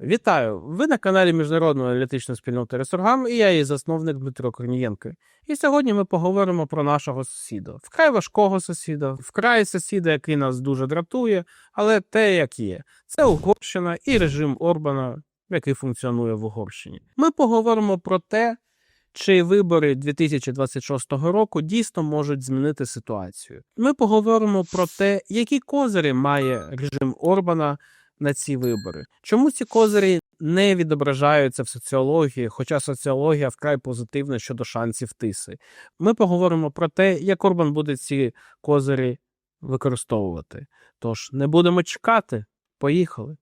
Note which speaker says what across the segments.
Speaker 1: Вітаю! Ви на каналі Міжнародної аналітичної спільноти Ресургам і я її засновник Дмитро Корнієнко. І сьогодні ми поговоримо про нашого сусіда. Вкрай важкого сусіда, вкрай сусіда, який нас дуже дратує, але те, як є. Це Угорщина і режим Орбана, який функціонує в Угорщині. Ми поговоримо про те, чи вибори 2026 року дійсно можуть змінити ситуацію. Ми поговоримо про те, які козирі має режим Орбана на ці вибори. Чому ці козирі не відображаються в соціології, хоча соціологія вкрай позитивна щодо шансів тиси? Ми поговоримо про те, як Орбан буде ці козирі використовувати. Тож не будемо чекати. Поїхали.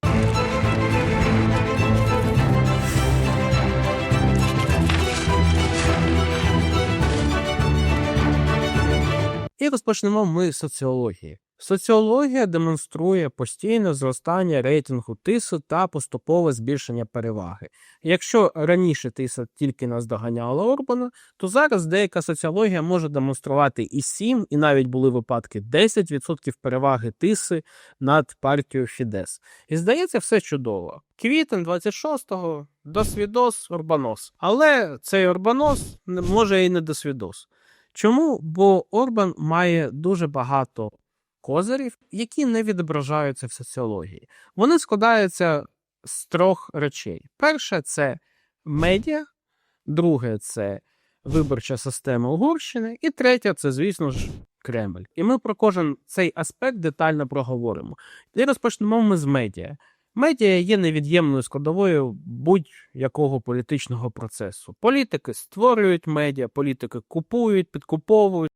Speaker 1: І розпочнемо ми з соціології. Соціологія демонструє постійне зростання рейтингу тису та поступове збільшення переваги. Якщо раніше тиса тільки наздоганяла Орбана, то зараз деяка соціологія може демонструвати і 7, і навіть були випадки 10% переваги тиси над партією Фідес. І здається, все чудово. Квітень 26-го досвідос Орбанос. Але цей Орбанос може і не досвідос. Чому? Бо Орбан має дуже багато козирів, які не відображаються в соціології. Вони складаються з трьох речей: перше це медіа, друге це виборча система Угорщини, і третє це, звісно ж, Кремль. І ми про кожен цей аспект детально проговоримо. І розпочнемо ми з медіа. Медіа є невід'ємною складовою будь-якого політичного процесу. Політики створюють медіа, політики купують, підкуповують,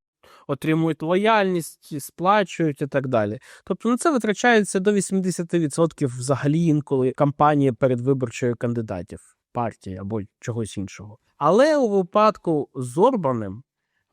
Speaker 1: отримують лояльність, сплачують і так далі. Тобто на це витрачається до 80% взагалі інколи кампанії передвиборчої кандидатів, партії або чогось іншого. Але у випадку з Орбаним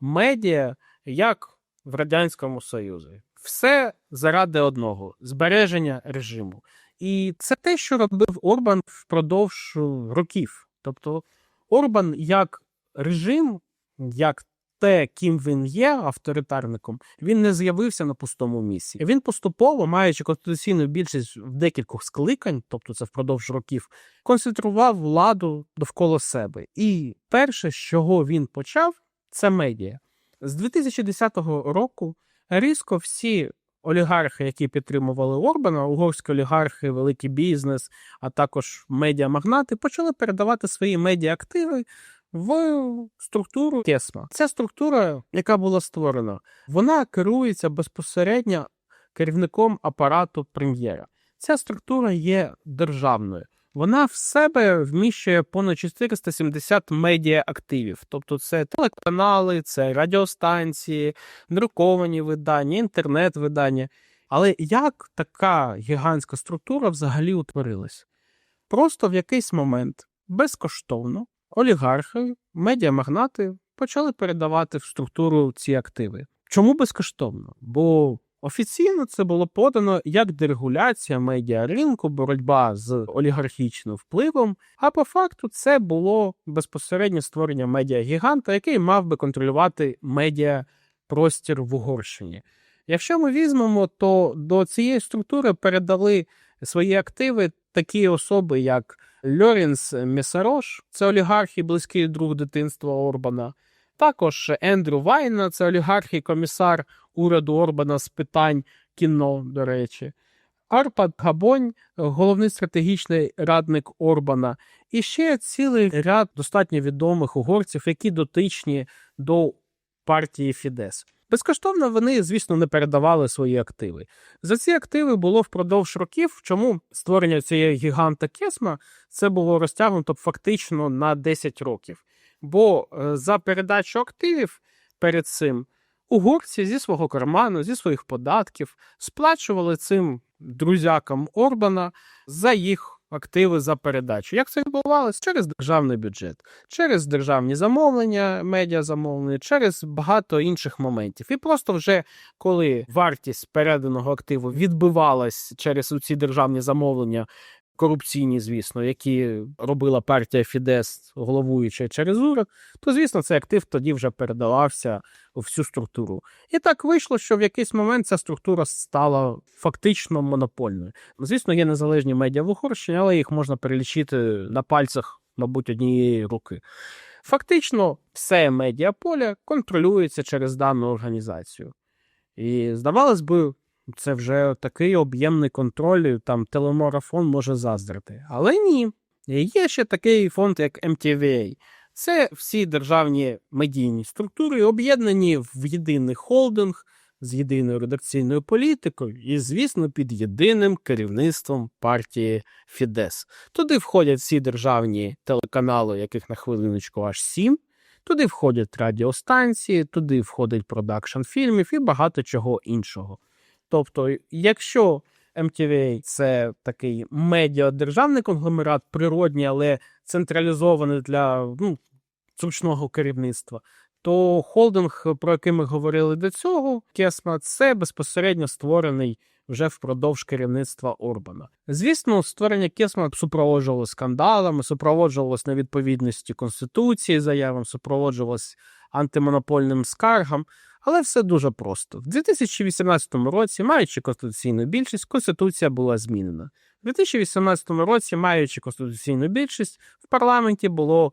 Speaker 1: медіа як в Радянському Союзі. Все заради одного збереження режиму. І це те, що робив Орбан впродовж років. Тобто Орбан як режим, як те, ким він є авторитарником, він не з'явився на пустому місці. Він поступово, маючи конституційну більшість в декількох скликань, тобто це впродовж років, концентрував владу довкола себе. І перше, з чого він почав, це медіа. З 2010 року різко всі олігархи, які підтримували Орбана, угорські олігархи, великий бізнес, а також медіамагнати, почали передавати свої медіаактиви в структуру Кесма. Ця структура, яка була створена, вона керується безпосередньо керівником апарату прем'єра. Ця структура є державною. Вона в себе вміщує понад 470 медіа-активів, тобто це телеканали, це радіостанції, друковані видання, інтернет-видання. Але як така гігантська структура взагалі утворилась? Просто в якийсь момент безкоштовно олігархи, медіамагнати почали передавати в структуру ці активи. Чому безкоштовно? Бо офіційно це було подано як дерегуляція медіаринку, боротьба з олігархічним впливом. А по факту це було безпосередньо створення медіагіганта, який мав би контролювати медіапростір в Угорщині. Якщо ми візьмемо, то до цієї структури передали свої активи такі особи, як Льорінс Месарош, це олігарх і близький друг дитинства Орбана. Також Ендрю Вайна, це олігарх і комісар уряду Орбана з питань кіно, до речі. Арпад Габонь, головний стратегічний радник Орбана, і ще цілий ряд достатньо відомих угорців, які дотичні до партії Фідес. Безкоштовно вони, звісно, не передавали свої активи. За ці активи було впродовж років, чому створення цієї гіганта Кесма це було розтягнуто фактично на 10 років. Бо е, за передачу активів перед цим угорці зі свого карману, зі своїх податків сплачували цим друзякам Орбана за їх активи за передачу. Як це відбувалося? Через державний бюджет, через державні замовлення, медіа замовлення, через багато інших моментів. І просто вже коли вартість переданого активу відбивалась через ці державні замовлення корупційні, звісно, які робила партія Фідес, головуюча через уряд, то звісно, цей актив тоді вже передавався у всю структуру. І так вийшло, що в якийсь момент ця структура стала фактично монопольною. Звісно, є незалежні медіа в Угорщині, але їх можна перелічити на пальцях, мабуть, однієї руки. Фактично, все медіаполе контролюється через дану організацію. І здавалось би, це вже такий об'ємний контроль, там телемарафон може заздрити. Але ні. Є ще такий фонд, як MTVA. Це всі державні медійні структури, об'єднані в єдиний холдинг з єдиною редакційною політикою і, звісно, під єдиним керівництвом партії Фідес. Туди входять всі державні телеканали, яких на хвилиночку аж сім. Туди входять радіостанції, туди входить продакшн фільмів і багато чого іншого. Тобто, якщо MTVA – це такий медіадержавний конгломерат, природній, але централізований для ну, зручного керівництва, то холдинг, про який ми говорили до цього, Кесма, це безпосередньо створений вже впродовж керівництва Орбана. Звісно, створення Кесма супроводжувалося скандалами, супроводжувалось невідповідності конституції, заявам, супроводжувалось антимонопольним скаргам. Але все дуже просто. В 2018 році, маючи конституційну більшість, конституція була змінена. У 2018 році, маючи конституційну більшість, в парламенті було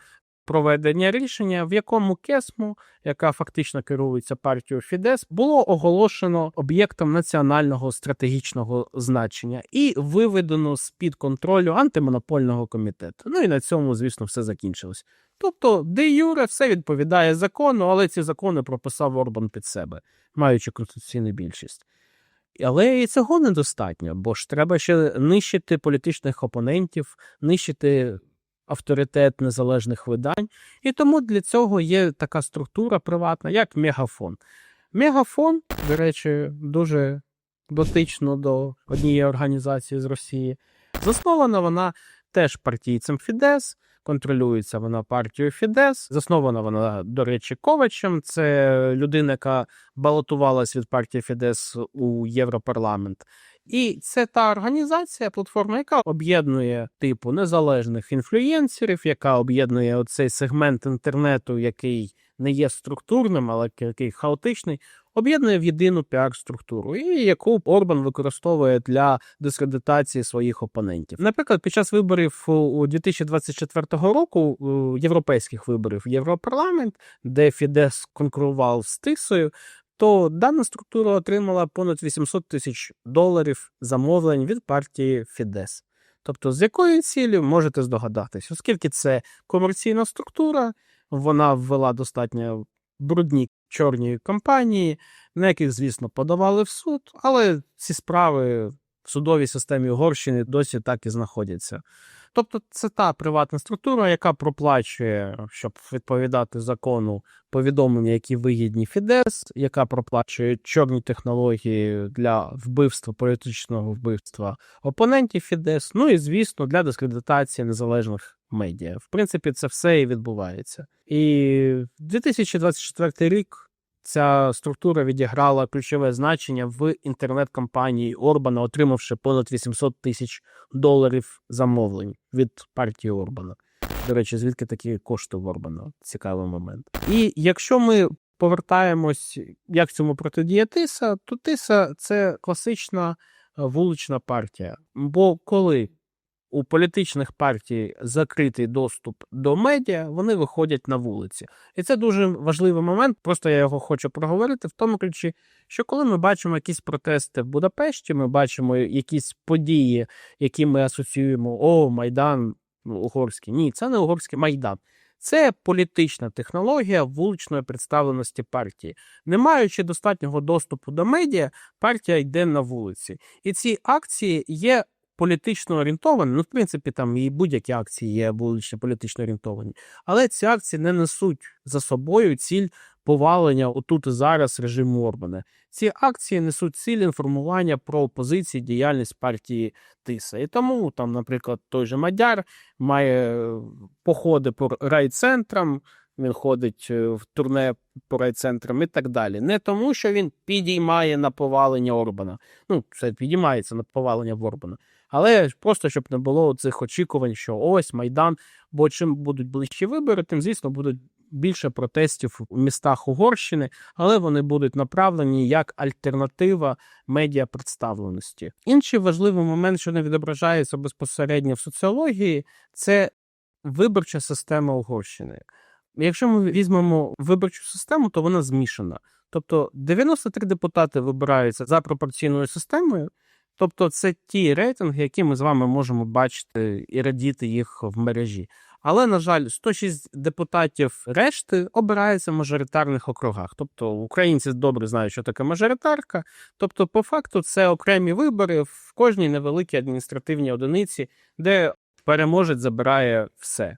Speaker 1: проведення рішення, в якому Кесму, яка фактично керується партією Фідес, було оголошено об'єктом національного стратегічного значення і виведено з під контролю антимонопольного комітету. Ну і на цьому, звісно, все закінчилось. Тобто, де Юре все відповідає закону, але ці закони прописав Орбан під себе, маючи конституційну більшість. Але і цього недостатньо, бо ж треба ще нищити політичних опонентів, нищити авторитет незалежних видань. І тому для цього є така структура приватна, як Мегафон. Мегафон, до речі, дуже дотично до однієї організації з Росії. Заснована вона теж партійцем Фідес. Контролюється вона партією Фідес. Заснована вона, до речі, Ковачем. Це людина, яка балотувалась від партії Фідес у Європарламент. І це та організація, платформа, яка об'єднує типу незалежних інфлюєнсерів, яка об'єднує оцей сегмент інтернету, який не є структурним, але який хаотичний, об'єднує в єдину піар-структуру, і яку Орбан використовує для дискредитації своїх опонентів. Наприклад, під час виборів у 2024 року європейських виборів в Європарламент, де Фідес конкурував з Тисою, то дана структура отримала понад 800 тисяч доларів замовлень від партії Фідес. Тобто, з якою цілею можете здогадатись, оскільки це комерційна структура, вона ввела достатньо брудні чорні компанії, на яких, звісно, подавали в суд, але ці справи в судовій системі Угорщини досі так і знаходяться. Тобто це та приватна структура, яка проплачує, щоб відповідати закону повідомлення, які вигідні Фідес, яка проплачує чорні технології для вбивства, політичного вбивства опонентів Фідес, ну і звісно, для дискредитації незалежних медіа. В принципі, це все і відбувається. І 2024 рік. Ця структура відіграла ключове значення в інтернет-кампанії Орбана, отримавши понад 800 тисяч доларів замовлень від партії Орбана. До речі, звідки такі кошти в Орбана? Цікавий момент. І якщо ми повертаємось, як цьому протидіє Тиса, то Тиса це класична вулична партія. Бо коли у політичних партій закритий доступ до медіа, вони виходять на вулиці. І це дуже важливий момент. Просто я його хочу проговорити в тому ключі, що коли ми бачимо якісь протести в Будапешті, ми бачимо якісь події, які ми асоціюємо: О, Майдан ну, угорський. Ні, це не угорський майдан. Це політична технологія вуличної представленості партії. Не маючи достатнього доступу до медіа, партія йде на вулиці. І ці акції є політично орієнтовані, ну, в принципі, там і будь-які акції є вулично політично орієнтовані, але ці акції не несуть за собою ціль повалення отут і зараз режиму Орбана. Ці акції несуть ціль інформування про опозиції, діяльність партії Тиса. І тому, там, наприклад, той же Мадяр має е, походи по райцентрам. Він ходить е, в турне по райцентрам і так далі. Не тому, що він підіймає на повалення Орбана. Ну, це підіймається на повалення в Орбана Але просто щоб не було цих очікувань, що ось Майдан. Бо чим будуть ближчі вибори, тим звісно будуть більше протестів у містах Угорщини, але вони будуть направлені як альтернатива медіа представленості. Інший важливий момент, що не відображається безпосередньо в соціології, це виборча система Угорщини. Якщо ми візьмемо виборчу систему, то вона змішана. Тобто 93 депутати вибираються за пропорційною системою. Тобто, це ті рейтинги, які ми з вами можемо бачити і радіти їх в мережі. Але, на жаль, 106 депутатів решти обираються в мажоритарних округах. Тобто українці добре знають, що таке мажоритарка. Тобто, по факту, це окремі вибори в кожній невеликій адміністративній одиниці, де переможець забирає все.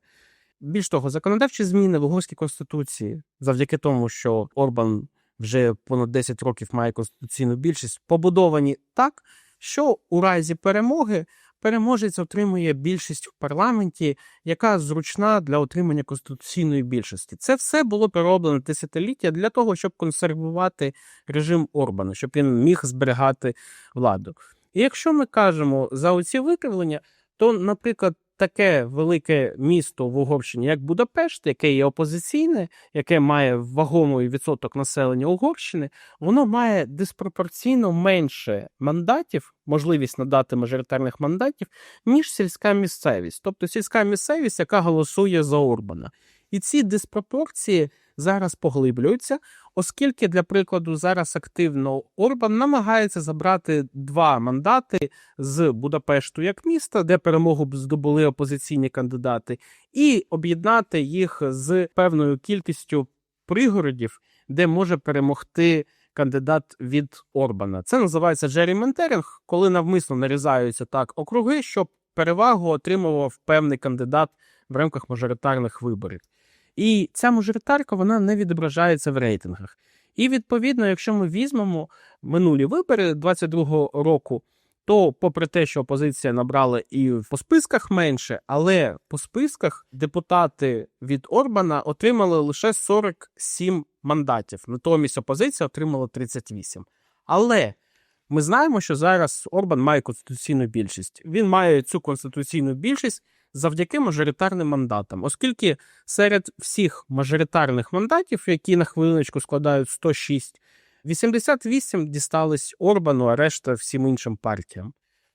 Speaker 1: Більш того, законодавчі зміни в угорській конституції, завдяки тому, що Орбан вже понад 10 років має конституційну більшість, побудовані так, що у разі перемоги переможець отримує більшість в парламенті, яка зручна для отримання конституційної більшості. Це все було перероблено десятиліття для того, щоб консервувати режим Орбана, щоб він міг зберігати владу. І якщо ми кажемо за оці викривлення, то, наприклад, таке велике місто в Угорщині, як Будапешт, яке є опозиційне, яке має вагомий відсоток населення Угорщини, воно має диспропорційно менше мандатів, можливість надати мажоритарних мандатів, ніж сільська місцевість, тобто сільська місцевість, яка голосує за Орбана. І ці диспропорції зараз поглиблюються, оскільки, для прикладу, зараз активно Орбан намагається забрати два мандати з Будапешту як міста, де перемогу б здобули опозиційні кандидати, і об'єднати їх з певною кількістю пригородів, де може перемогти. Кандидат від Орбана. Це називається джеріментеринг, коли навмисно нарізаються так округи, щоб перевагу отримував певний кандидат в рамках мажоритарних виборів. І ця мажоритарка вона не відображається в рейтингах. І відповідно, якщо ми візьмемо минулі вибори 22-го року, то, попри те, що опозиція набрала і по списках менше, але по списках депутати від Орбана отримали лише 47 мандатів. Натомість опозиція отримала 38. Але ми знаємо, що зараз Орбан має конституційну більшість. Він має цю конституційну більшість завдяки мажоритарним мандатам, оскільки серед всіх мажоритарних мандатів, які на хвилиночку складають 106, 88 дістались Орбану, а решта всім іншим партіям.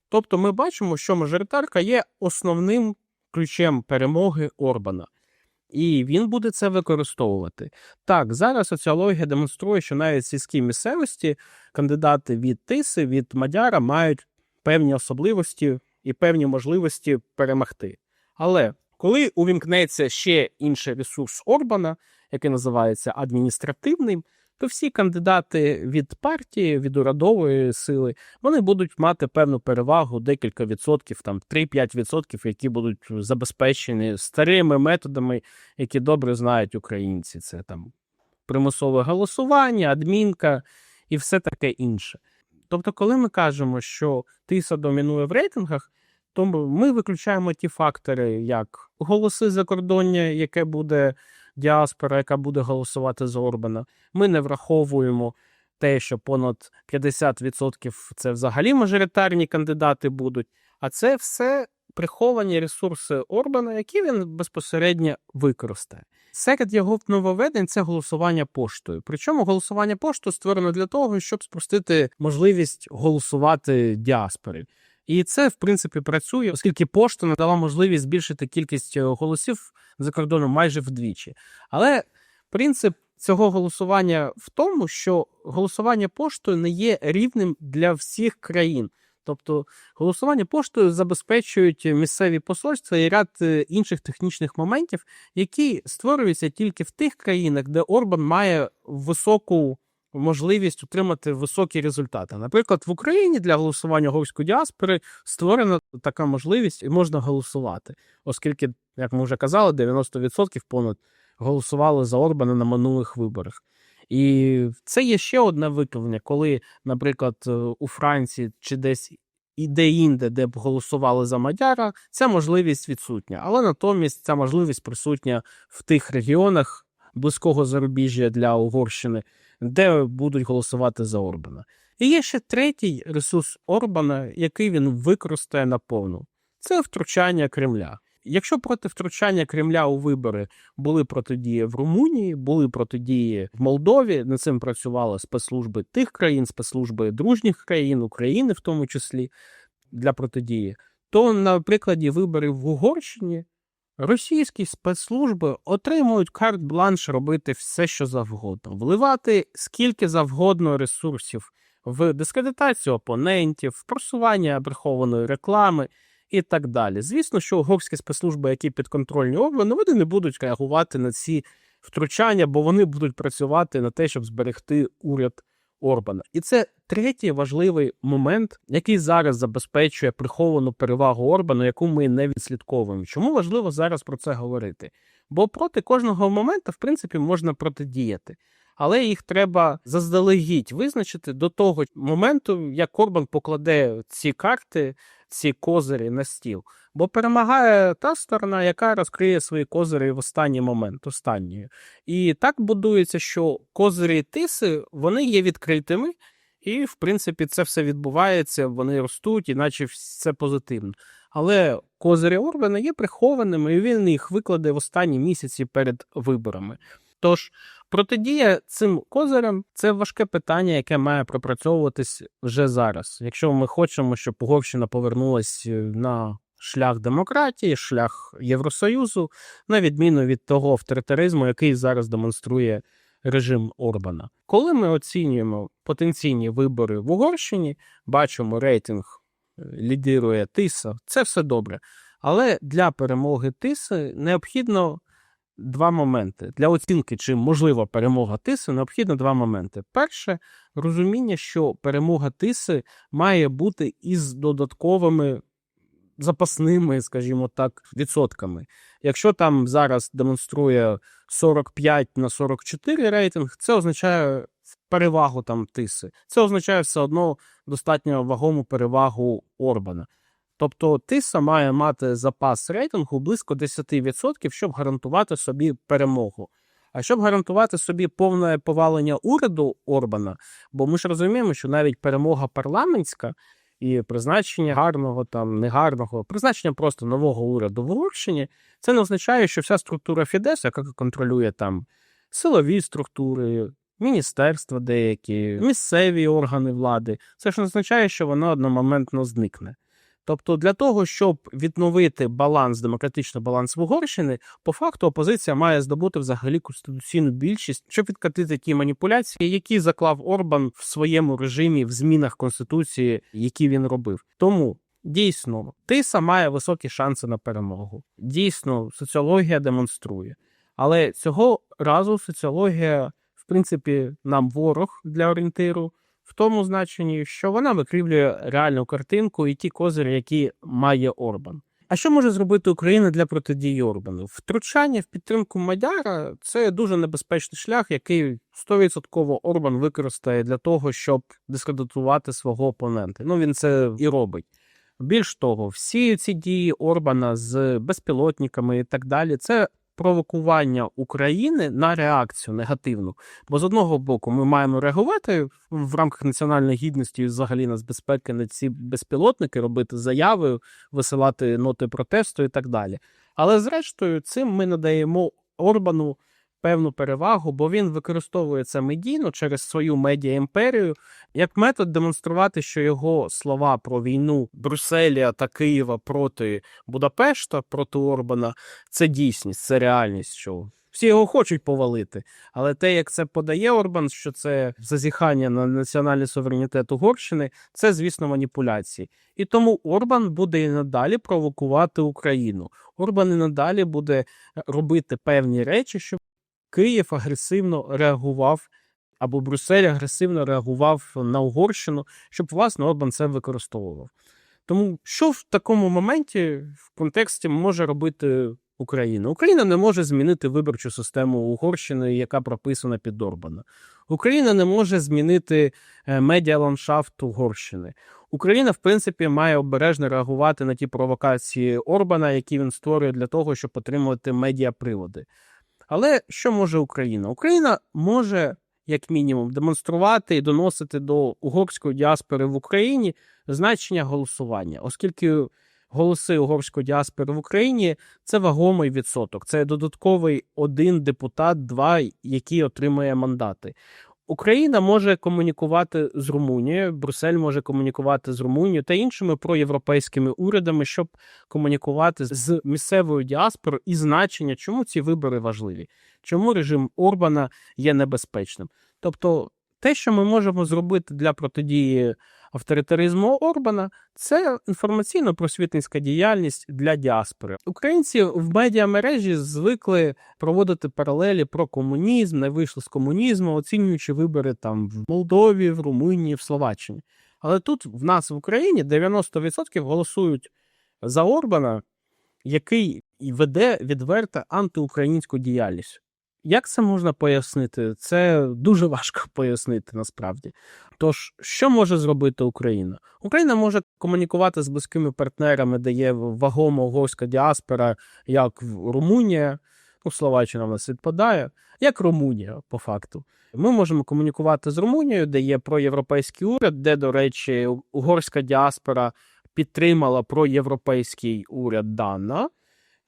Speaker 1: Тобто ми бачимо, що мажоритарка є основним ключем перемоги Орбана. І він буде це використовувати. Так, зараз соціологія демонструє, що навіть сільській місцевості кандидати від Тиси, від Мадяра мають певні особливості і певні можливості перемогти. Але коли увімкнеться ще інший ресурс Орбана, який називається адміністративним, то всі кандидати від партії, від урядової сили, вони будуть мати певну перевагу, декілька відсотків, там 3-5 відсотків, які будуть забезпечені старими методами, які добре знають українці. Це там примусове голосування, адмінка і все таке інше. Тобто, коли ми кажемо, що тиса домінує в рейтингах, тому ми виключаємо ті фактори, як голоси закордоння, яке буде діаспора, яка буде голосувати за Орбана. Ми не враховуємо те, що понад 50% це взагалі мажоритарні кандидати будуть. А це все приховані ресурси Орбана, які він безпосередньо використає. Серед його нововведень це голосування поштою. Причому голосування поштою створено для того, щоб спростити можливість голосувати діаспори. І це, в принципі, працює, оскільки пошта надала можливість збільшити кількість е, голосів за кордоном майже вдвічі. Але принцип цього голосування в тому, що голосування поштою не є рівним для всіх країн. Тобто голосування поштою забезпечують місцеві посольства і ряд е, інших технічних моментів, які створюються тільки в тих країнах, де Орбан має високу можливість отримати високі результати. Наприклад, в Україні для голосування угорської діаспори створена така можливість і можна голосувати, оскільки, як ми вже казали, 90% понад голосували за Орбана на минулих виборах. І це є ще одне викривлення, коли, наприклад, е, у Франції чи десь і де-інде, де б голосували за Мадяра, ця можливість відсутня. Але натомість ця можливість присутня в тих регіонах близького зарубіжжя для Угорщини, де будуть голосувати за Орбана. І є ще третій ресурс Орбана, який він використає наповну. Це втручання Кремля. Якщо проти втручання Кремля у вибори були протидії в Румунії, були протидії в Молдові, над цим працювали спецслужби тих країн, спецслужби дружніх країн, України в тому числі для протидії, то на прикладі виборів в Угорщині російські спецслужби отримують карт-бланш робити все, що завгодно, вливати скільки завгодно ресурсів в дискредитацію опонентів, в просування прихованої реклами і так далі. Звісно, що угорські спецслужби, які підконтрольні Орбану, вони не будуть реагувати на ці втручання, бо вони будуть працювати на те, щоб зберегти уряд Орбана. І це третій важливий момент, який зараз забезпечує приховану перевагу Орбану, яку ми не відслідковуємо. Чому важливо зараз про це говорити? Бо проти кожного моменту, в принципі, можна протидіяти. Але їх треба заздалегідь визначити до того моменту, як Орбан покладе ці карти, ці козирі на стіл. Бо перемагає та сторона, яка розкриє свої козирі в останній момент, останньою. І так будується, що козирі тиси вони є відкритими, і, в принципі, це все відбувається, вони ростуть, іначе все позитивно. Але козирі Орбана є прихованими, і він їх викладе в останні місяці перед виборами. Тож протидія цим козирям це важке питання, яке має пропрацьовуватись вже зараз. Якщо ми хочемо, щоб Угорщина повернулась на шлях демократії, шлях Євросоюзу, на відміну від того авторитаризму, який зараз демонструє режим Орбана. Коли ми оцінюємо потенційні вибори в Угорщині, бачимо рейтинг е, лідирує Тиса, це все добре. Але для перемоги Тиси необхідно два моменти. Для оцінки, чи можлива перемога Тиси, необхідно два моменти. Перше, розуміння, що перемога Тиси має бути із додатковими запасними, скажімо так, відсотками. Якщо там зараз демонструє 45 на 44 рейтинг, це означає перевагу там тиси. Це означає все одно достатньо вагому перевагу Орбана. Тобто тиса має мати запас рейтингу близько 10%, щоб гарантувати собі перемогу. А щоб гарантувати собі повне повалення уряду Орбана, бо ми ж розуміємо, що навіть перемога парламентська і призначення гарного там негарного, призначення просто нового уряду в Угорщині, це не означає, що вся структура Фідес, яка контролює там силові структури, міністерства деякі, місцеві органи влади, це ж не означає, що вона одномоментно зникне. Тобто, для того, щоб відновити баланс, демократичний баланс в Угорщини, по факту опозиція має здобути взагалі конституційну більшість, щоб відкатити ті маніпуляції, які заклав Орбан в своєму режимі в змінах конституції, які він робив. Тому. Дійсно, тиса має високі шанси на перемогу. Дійсно, соціологія демонструє. Але цього разу соціологія, в принципі, нам ворог для орієнтиру в тому значенні, що вона викривлює реальну картинку і ті козирі, які має Орбан. А що може зробити Україна для протидії Орбану? Втручання в підтримку Мадяра це дуже небезпечний шлях, який 100% Орбан використає для того, щоб дискредитувати свого опонента. Ну він це і робить. Більш того, всі ці дії Орбана з безпілотниками і так далі, це провокування України на реакцію негативну. Бо з одного боку ми маємо реагувати в рамках національної гідності і взагалі нацбезпеки на ці безпілотники, робити заяви, висилати ноти протесту і так далі. Але зрештою, цим ми надаємо Орбану певну перевагу, бо він використовує це медійно через свою медіа імперію як метод демонструвати, що його слова про війну Брюсселя та Києва проти Будапешта, проти Орбана це дійсність, це реальність. що всі його хочуть повалити, але те, як це подає Орбан, що це зазіхання на національний суверенітет Угорщини, це, звісно, маніпуляції. І тому Орбан буде і надалі провокувати Україну. Орбан і надалі буде робити певні речі, щоб Київ агресивно реагував. Або Брюссель агресивно реагував на Угорщину, щоб власне Орбан це використовував. Тому що в такому моменті в контексті може робити Україна? Україна не може змінити виборчу систему Угорщини, яка прописана під Орбана. Україна не може змінити е, медіаландшафт Угорщини. Україна, в принципі, має обережно реагувати на ті провокації Орбана, які він створює для того, щоб отримувати медіаприводи. Але що може Україна? Україна може як мінімум, демонструвати і доносити до угорської діаспори в Україні значення голосування, оскільки голоси угорської діаспори в Україні це вагомий відсоток. Це додатковий один депутат, два, який отримує мандати. Україна може комунікувати з Румунією, Брюссель може комунікувати з Румунією та іншими проєвропейськими урядами, щоб комунікувати з місцевою діаспорою і значення, чому ці вибори важливі, чому режим Орбана є небезпечним. Тобто, те, що ми можемо зробити для протидії авторитаризму Орбана, це інформаційно-просвітницька діяльність для діаспори. Українці в медіамережі звикли проводити паралелі про комунізм, не вийшли з комунізму, оцінюючи вибори там в Молдові, в Румунії, в Словаччині. Але тут в нас в Україні 90% голосують за Орбана, який веде відверто антиукраїнську діяльність. Як це можна пояснити? Це дуже важко пояснити насправді. Тож, що може зробити Україна? Україна може комунікувати з близькими партнерами, де є вагома угорська діаспора, як Румунія, ну, Словаччина в нас відпадає, як Румунія, по факту. Ми можемо комунікувати з Румунією, де є проєвропейський уряд, де, до речі, угорська діаспора підтримала проєвропейський уряд Дана.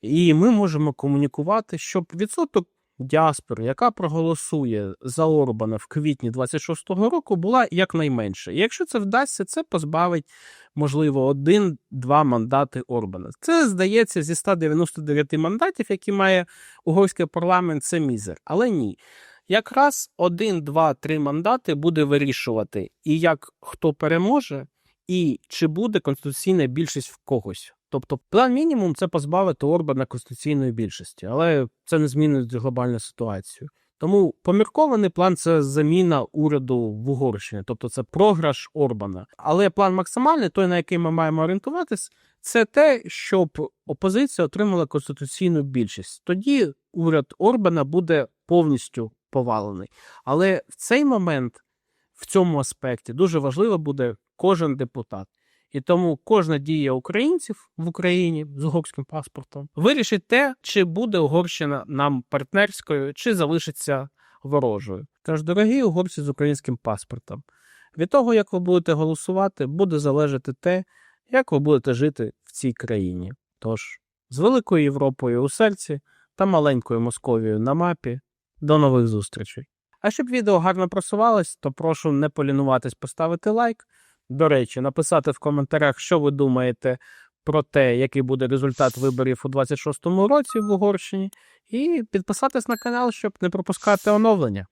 Speaker 1: І ми можемо комунікувати, щоб відсоток діаспори, яка проголосує за Орбана в квітні 26-го року, була якнайменше. І якщо це вдасться, це позбавить, можливо, один-два мандати Орбана. Це здається зі 199 мандатів, які має угорський парламент, це мізер. Але ні. Якраз один, два, три мандати буде вирішувати, і як хто переможе, і чи буде конституційна більшість в когось. Тобто, план мінімум це позбавити Орбана конституційної більшості, але це не змінить глобальну ситуацію. Тому поміркований план це заміна уряду в Угорщині, тобто це програш Орбана. Але план максимальний, той на який ми маємо орієнтуватись, це те, щоб опозиція отримала конституційну більшість. Тоді уряд Орбана буде повністю повалений. Але в цей момент, в цьому аспекті, дуже важливо буде кожен депутат. І тому кожна дія українців в Україні з угорським паспортом вирішить те, чи буде Угорщина нам партнерською, чи залишиться ворожою. Тож, дорогі угорці з українським паспортом, від того, як ви будете голосувати, буде залежати те, як ви будете жити в цій країні. Тож, з великою Європою у серці та маленькою Московією на мапі. До нових зустрічей. А щоб відео гарно просувалось, то прошу не полінуватись поставити лайк. До речі, написати в коментарях, що ви думаєте про те, який буде результат виборів у 26-му році в Угорщині, і підписатись на канал, щоб не пропускати оновлення.